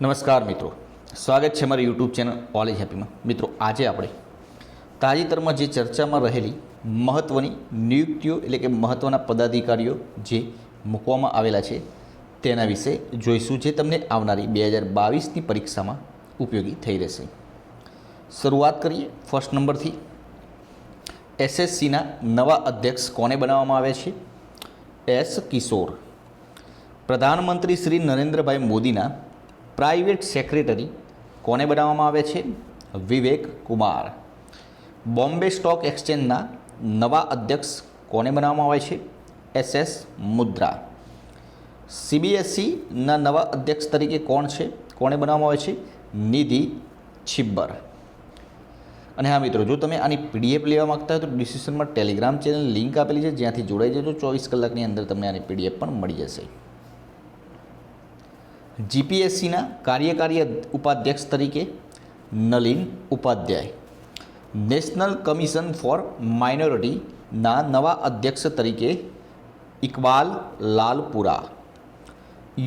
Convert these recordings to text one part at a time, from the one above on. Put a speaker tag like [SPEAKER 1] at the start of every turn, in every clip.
[SPEAKER 1] નમસ્કાર મિત્રો. સ્વાગત છે મારી યુટ્યુબ ચેનલ ઓલેજ હેપીમાં મિત્રો, આજે આપણે તાજેતરમાં જે ચર્ચામાં રહેલી મહત્ત્વની નિયુક્તિઓ એટલે કે મહત્ત્વના પદાધિકારીઓ જે મૂકવામાં આવેલા છે તેના વિશે જોઈશું જે તમને આવનારી બે હજાર બાવીસની પરીક્ષામાં ઉપયોગી થઈ રહેશે. શરૂઆત કરીએ ફર્સ્ટ નંબરથી. એસએસસીના નવા અધ્યક્ષ કોને બનાવવામાં આવે છે? એસ કિશોર. પ્રધાનમંત્રી શ્રી નરેન્દ્રભાઈ મોદીના પ્રાઇવેટ સેક્રેટરી કોને બનાવવામાં આવે છે? વિવેક કુમાર. બોમ્બે સ્ટોક એક્સચેન્જના નવા અધ્યક્ષ કોને બનાવવામાં આવે છે? એસ એસ મુદ્રા. સીબીએસઈના નવા અધ્યક્ષ તરીકે કોણ છે? કોને બનાવવામાં આવે છે? નિધિ છિબ્બર. અને હા મિત્રો, જો તમે આની પીડીએફ લેવા માગતા હોય તો ડિસ્ક્રિપ્શનમાં ટેલિગ્રામ ચેનલ લિંક આપેલી છે, જ્યાંથી જોડાઈ જજો. ચોવીસ કલાકની અંદર તમને આની પીડીએફ પણ મળી જશે. જીપીએસસીના કાર્યકારી ઉપાધ્યક્ષ તરીકે Nalin Upadhyay. National commission for માઇનોરિટીના નવા અધ્યક્ષ તરીકે ઇકબાલ લાલપુરા.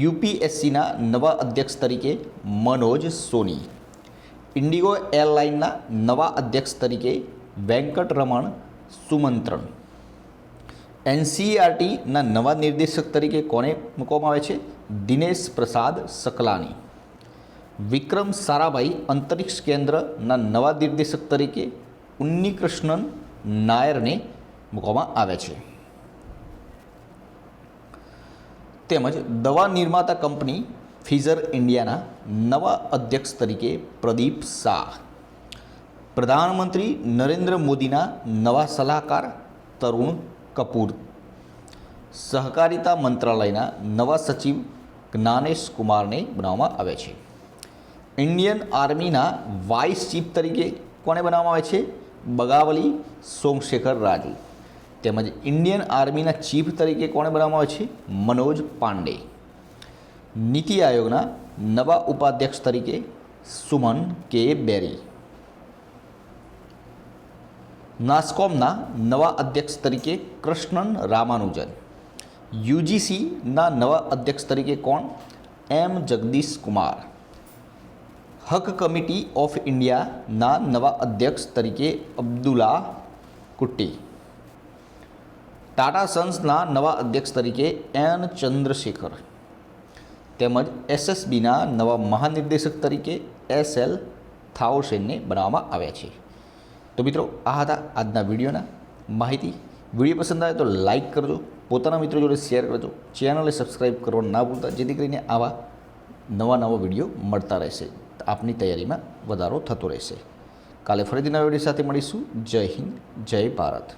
[SPEAKER 1] યુપીએસસીના નવા અધ્યક્ષ તરીકે મનોજ સોની. ઇન્ડિગો એરલાઇનના નવા અધ્યક્ષ તરીકે વેંકટરમણ સુમંત્રન એનસીઆરટીના નવા નિર્દેશક તરીકે કોને મૂકવામાં આવે છે? દિનેશ પ્રસાદ સકલાની વિક્રમ સારાભાઈ અંતરિક્ષ કેન્દ્રના નવા નિર્દેશક તરીકે ઉન્નીકૃષ્ણન નાયરને મૂકવામાં આવે છે. તેમજ દવા નિર્માતા કંપની ફિઝર ઇન્ડિયાના નવા અધ્યક્ષ તરીકે પ્રદીપ શાહ. પ્રધાનમંત્રી નરેન્દ્ર મોદીના નવા સલાહકાર તરુણ કપૂર. સહકારિતા મંત્રાલયના નવા સચિવ જ્ઞાનેશ કુમારને બનાવવામાં આવે છે. ઇન્ડિયન આર્મીના વાઇસ ચીફ તરીકે કોને બનાવવામાં આવે છે? બગાવલી સોમશેખર રાજુ. તેમજ ઇન્ડિયન આર્મીના ચીફ તરીકે કોને બનાવવામાં આવે છે? મનોજ પાંડે. નીતિ આયોગના નવા ઉપાધ્યક્ષ તરીકે સુમન કે બેરી. નાસ્કોમના નવા અધ્યક્ષ તરીકે કૃષ્ણન રામાનુજન. યુજીસીના નવા અધ્યક્ષ તરીકે કોણ? એમ જગદીશ કુમાર. હક કમિટી ઓફ ઇન્ડિયાના નવા અધ્યક્ષ તરીકે અબ્દુલ્લા કુટ્ટી. ટાટા સન્સના નવા અધ્યક્ષ તરીકે એન ચંદ્રશેખર. તેમજ એસએસબીના નવા મહાનિર્દેશક તરીકે એસ એલ થાઓસેનને બનાવવામાં આવ્યા છે. તો મિત્રો, આ હતા આજના વિડીયોના માહિતી. વીડિયો પસંદ આવે તો લાઇક કરજો, પોતાના મિત્રો જોડે શેર કરજો. ચેનલને સબસ્ક્રાઈબ કરવાનું ના ભૂલતા, જેથી કરીને આવા નવા નવા વીડિયો મળતા રહેશે. આપની તૈયારીમાં વધારો થતો રહેશે. કાલે ફરીથી નવા વીડિયો સાથે મળીશું. જય હિન્દ, જય ભારત.